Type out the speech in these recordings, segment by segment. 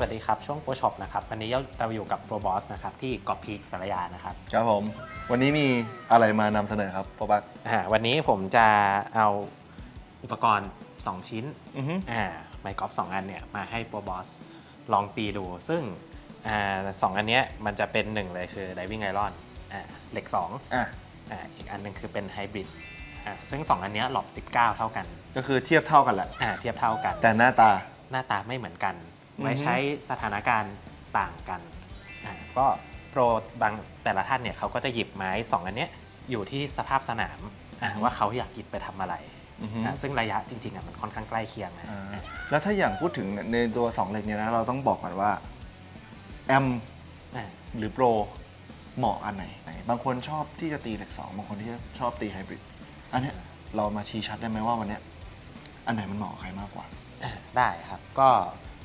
สวัสดีครับ ช่วงโปรช็อปนะครับ วันนี้เราอยู่กับโปรบอสนะครับ ที่เกาะพีคสารยานะครับ ครับผม วันนี้มีอะไรมานำเสนอครับโปรบักอ่าวันนี้ผมจะเอาอุปกรณ์ 2 ชิ้นอือฮึอ่าไมค์กอล์ฟสองอันเนี่ยมาให้โปรบอสลองตีดู ซึ่งอ่าสองอันเนี้ยมันจะเป็นหนึ่งเลยคือ diving iron อ่าเหล็ก2อะอ่าอีกอันหนึงคือเป็นไฮบริดอ่าซึ่ง 2 อันเนี้ยหลบ19 เท่ากันก็คือเทียบเท่ากันแหละ อ่าเทียบเท่ากัน แต่หน้าตาหน้าตาไม่เหมือนกันอือฮึ ไว้ใช้สถานการณ์ต่างกันอ่าก็โปรบางแต่ละท่านเนี่ยเขาก็จะหยิบไม้2อันเนี้ยอยู่ที่สภาพสนามอ่าว่าเขาอยากหยิบไปทำอะไรอือฮึ อ่าซึ่งระยะจริงๆอะมันค่อนข้างใกล้เคียงนะ อ่าอ่าแล้วถ้าอย่างพูดถึงในตัว2เหล็กเนี่ยนะเราต้องบอกก่อนว่าแอมอ่า หรือโปรเหมาะอันไหนไหน บางคนชอบที่จะตีเหล็กสองบางคนที่ชอบตีไฮบริดอันเนี้ยเรามาชี้ชัดได้ไหมว่าวันเนี้ยอันไหนมันเหมาะกับใครมากกว่าอ่าได้ครับ ก็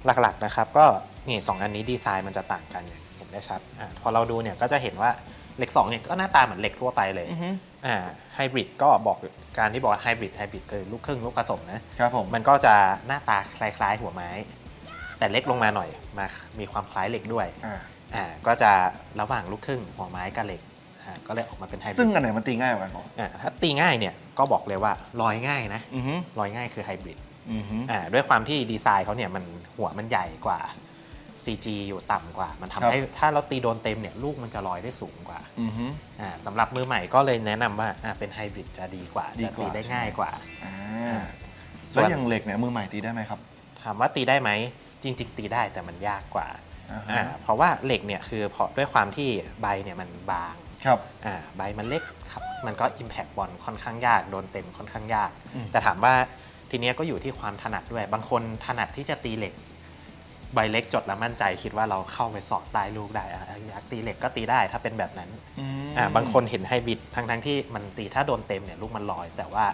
หลักๆนะครับก็นี่สองอันนี้ดีไซน์มันจะต่างกันอย่างเห็นได้ชัดอาพอเราดูเนี่ยก็จะเห็นว่าเหล็ก2เนี่ยก็หน้าตาเหมือนเหล็กทั่วไปเลยอือฮึ อ่าไฮบริดก็บอกการที่บอกว่าไฮบริดไฮบริดคือลูกครึ่งลูกผสมนะครับผม มันก็จะหน้าตาคล้ายๆหัวไม้ แต่เล็กลงมาหน่อยมามีความคล้ายเหล็กด้วยอ่า อ่าก็จะระหว่างลูกครึ่งหัวไม้กับเหล็กอ่าก็เลยออกมาเป็นไฮบริดซึ่งอันไหนมันตีง่ายกว่ากันหมออ่าถ้าตีง่ายเนี่ยก็บอกเลยว่าลอยง่ายนะ อือฮึลอยง่ายคือไฮบริด อือฮึอ่าด้วยความที่ดีไซน์เขาเนี่ยมันหัวมันใหญ่กว่า CG อยู่ต่ำกว่า มันทำให้ถ้าเราตีโดนเต็มเนี่ยลูกมันจะลอยได้สูงกว่าอือฮึ อ่าสำหรับมือใหม่ก็เลยแนะนำว่าอ่าเป็นไฮบริดจะดีกว่าดีจะกว่าตีได้ง่ายกว่า อ่าส่แล้ววนอย่างเหล็กเนี่ยมือใหม่ตีได้ไหมครับถามว่าตีได้ไหมจริง ๆ ตีได้แต่มันยากกว่าอ่าฮะอ่าเพราะว่าเหล็กเนี่ยคือพอด้วยความที่ใบเนี่ยมันบางครับ อ่าใบมันเล็กครับมันก็ Impact บอลค่อนข้างยากโดนเต็มค่อนข้างยาก อืม แต่ถามว่า ทีเนี้ยก็อยู่ที่ความถนัดด้วย บางคนถนัดที่จะตีเหล็ก ใบเล็กจดแล้วมั่นใจคิดว่าเราเข้าไปสอดใต้ลูกได้อะอยากตีเหล็กก็ตีได้ถ้าเป็นแบบนั้นอ่าบางคนเห็นไฮบริดทั้งทั้งๆที่มันตีถ้าโดนเต็มเนี่ยลูกมันลอย แต่ว่า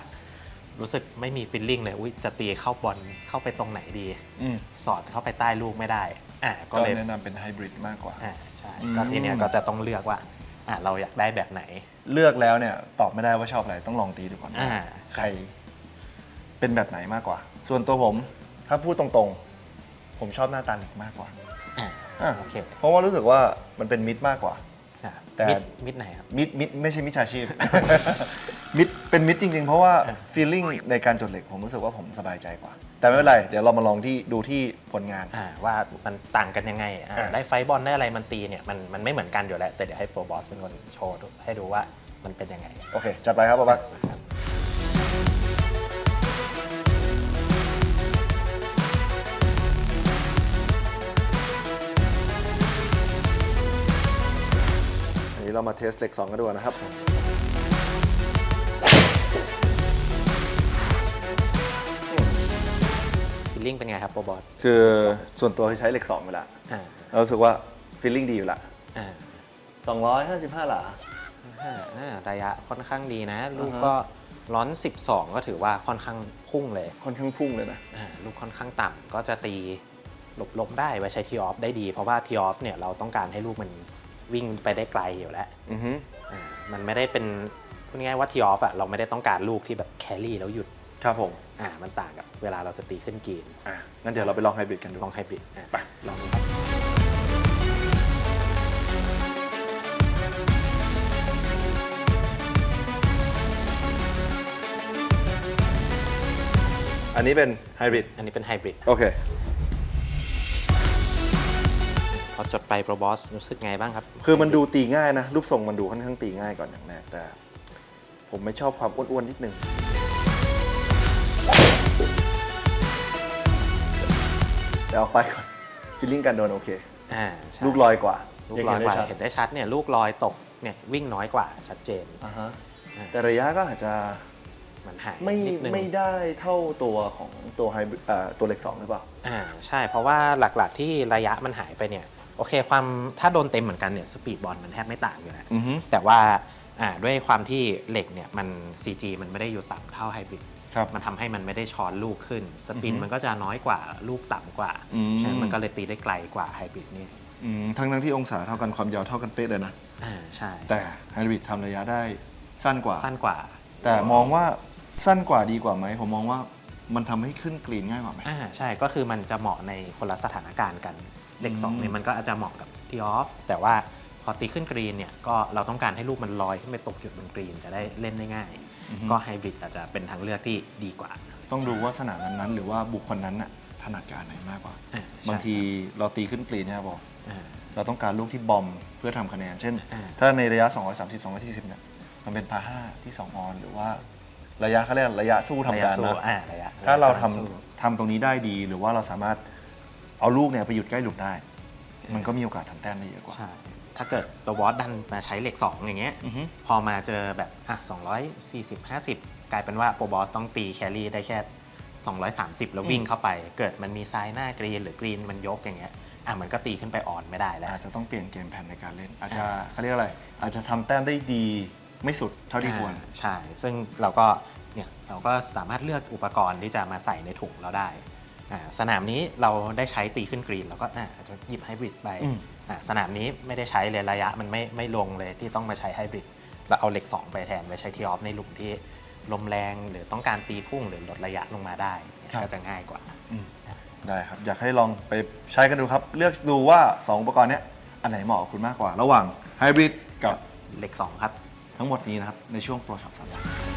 รู้สึกไม่มีฟิลลิ่งเลยอุ้ยจะตีเข้าบอลเข้าไปตรงไหนดีอืมสอดเข้าไปใต้ลูกไม่ได้อ่าก็ก็เลยแนะนำเป็นไฮบริดมากกว่าอ่าใช่อืมก็ทีเนี้ยก็จะต้องเลือกว่าอ่าเราอยากได้แบบไหน เลือกแล้วเนี่ยตอบไม่ได้ว่าชอบอะไรต้องลองตีดูก่อนอ่าใคร เป็นแบบไหนมากกว่า ส่วนตัวผมถ้าพูดตรงๆ ผมชอบหน้าตาเหล็กมากกว่าอ่าอะโอเคเพราะว่ารู้สึกว่ามันเป็นมิดมากกว่า อ่าแต่ มิดมิดไหนครับ มิดมิดไม่ใช่มิดชาชีพ มิดเป็นมิดจริง ๆ เพราะว่าอะฟีลลิ่งในการจดเหล็กผมรู้สึกว่าผมสบายใจกว่า แต่ไม่เป็นไร เดี๋ยวเรามาลองที่ดูที่ผลงาน อ่าว่ามันต่างกันยังไงอ่าอ่า ได้ไฟบอลได้อะไรมันตีเนี่ยมันมันไม่เหมือนกันอยู่แล้ว แต่เดี๋ยวให้โปรบอสเป็นคนโชว์ดูให้ดูว่ามันเป็นยังไงโอเค จัดไปครับบ๊อบบัก ครับ เรามาเทสเหล็ก 2 กันดูนะครับฟิลลิ่งเป็นไงครับโปรบอสคือส่วนตัวที่ใช้เหล็ก2เวลาอ่าเรารู้สึกว่าฟีลลิ่งดีอยู่ละอ่า255 หลา อ่าอ่าระยะค่อนข้างดีนะ ลูกอ่าฮะ ก็ร้อน 12 ก็ถือว่าค่อนข้างพุ่งเลยค่อนข้างพุ่งเลยนะ อ่าลูกค่อนข้างต่ำก็จะตีหลบๆได้ไว้ใช้ทีออฟได้ดี เพราะว่าทีออฟเนี่ยเราต้องการให้ลูกมัน วิ่งไปได้ไกลอยู่แล้วอือฮึอ่ามันไม่ได้เป็นพูดง่ายๆว่าทีออฟอะเราไม่ได้ต้องการลูกที่แบบแครี่แล้วหยุดครับผมอ่ามันต่างกับเวลาเราจะตีขึ้นกรีนอะงั้นเดี๋ยวเราไปลองไฮบริดกันดู ลองไฮบริดอะไป ลองดูครับอันนี้เป็นไฮบริดอันนี้เป็นไฮบริด โอเคพ อจดไปโปรบอสรู้สึกไงบ้างครับ คือมันดูตีง่ายนะ รูปทรงมันดูค่อนข้างตีง่ายก่อนอย่างแรกแต่ ผมไม่ชอบความอ้วนๆนิดนึงเดี๋ยวเอาไปก่อนฟีลลิ่งการโดนโอเค อ่าใช่ลูกลอยกว่า ลูกลอยกว่างเห็นได้ชัดเนี่ยลูกลอยตกเนี่ยวิ่งน้อยกว่าชัดเจนอ่าฮะอ่าแต่ระยะก็อาจจะมันหายไม่นิดนึงไม่ได้เท่าตัวของตัวไฮบริดอ่าตัวเล็กสองหรือเปล่า อ่าใช่เพราะว่าหลักๆที่ระยะมันหายไปเนี่ย โอเคความถ้าโดนเต็มเหมือนกันเนี่ยสปีดบอลมันแทบไม่ต่างอยู่แล้วอือฮึแต่ว่าอ่าด้วยความที่เหล็กเนี่ยมัน CG มันไม่ได้อยู่ต่ำเท่าไฮบริดครับ มันทำให้มันไม่ได้ช้อนลูกขึ้น สปินอือฮึมันก็จะน้อยกว่าลูกต่ำกว่าอืม ฉะนั้นมันก็เลยตีได้ไกลกว่าไฮบริดนี่อืมทั้งทั้งที่องศาเท่ากันความยาวเท่ากันเป๊ะเลยนะ อ่าใช่แต่ไฮบริดทำระยะได้สั้นกว่า สั้นกว่าแต่มองว่าสั้นกว่าดีกว่าไหม ผมมองว่ามันทำให้ขึ้นกรีนง่ายกว่าไหม อ่าใช่ก็คือมันจะเหมาะในคนละสถานการณ์กัน เหล็กสองอืมเนี่ยมันก็อาจจะเหมาะกับทีออฟแต่ว่าพอตีขึ้นกรีนเนี่ยก็เราต้องการให้ลูกมันลอยขึ้นไปตกจุดบนกรีนจะได้เล่นได้ง่าย ก็ไฮบริดอาจจะเป็นทางเลือกที่ดีกว่า ต้องดูว่าสนามนั้นๆหรือว่าบุคคลนั้นน่ะถนัดการไหนมากกว่าอ่าใช่บางทีเราตีขึ้นกรีนเนี่ยบอกอ่าเราต้องการลูกที่บอมเพื่อทำคะแนน เช่นอ่าถ้าในระยะ 230 240เนี่ยมันเป็นพาห้าที่ 2 ออน หรือว่าระยะเขาเรียกระยะสู้ทำระยะการสู้นะอ่าระยะถ้าเราทำระยะสู้ทำตรงนี้ได้ดีหรือว่าเราสามารถ เอาลูกเนี่ยไปหยุดใกล้หลุมได้ มันก็มีโอกาสทำแต้มได้เยอะกว่า ใช่ ถ้าเกิดตัววอตดันมาใช้เหล็ก 2 อย่างเงี้ย อือฮึ พอมาเจอแบบอะ240 50 กลายเป็นว่าโปรบอสต้องตีแครี่ได้แค่ 230 แล้ววิ่งเข้าไป เกิดมันมีซ้ายหน้ากรีนหรือกรีนมันยกอย่างเงี้ย อะมันก็ตีขึ้นไปอ่อนไม่ได้แล้ว อาจจะต้องเปลี่ยนเกมแผนในการเล่น อาจจะอ่าเขาเรียกอะไร อาจจะทำแต้มได้ดีไม่สุดเท่าที่ควร อ่าใช่ ซึ่งเราก็เนี่ยเราก็สามารถเลือกอุปกรณ์ที่จะมาใส่ในถุงเราได้อ่า สนามนี้เราได้ใช้ตีขึ้นกรีนเราก็อะอาจจะหยิบไฮบริดไปอืมอ่าสนามนี้ไม่ได้ใช้เลยระยะมันไม่ไม่ลงเลยที่ต้องมาใช้ไฮบริดเราเอาเหล็ก 2 ไปแทนไว้ใช้ทีออฟในหลุมที่ลมแรงหรือต้องการตีพุ่งหรือลดระยะลงมาได้ก็จะง่ายกว่าอืมได้ครับ อยากให้ลองไปใช้กันดูครับ เลือกดูว่า 2 อุปกรณ์เนี้ยอันไหนเหมาะกับคุณมากกว่า ระหว่างไฮบริดกับเหล็ก 2 ครับ ทั้งหมดนี้นะครับ ในช่วงโปรช็อปสัปดาห์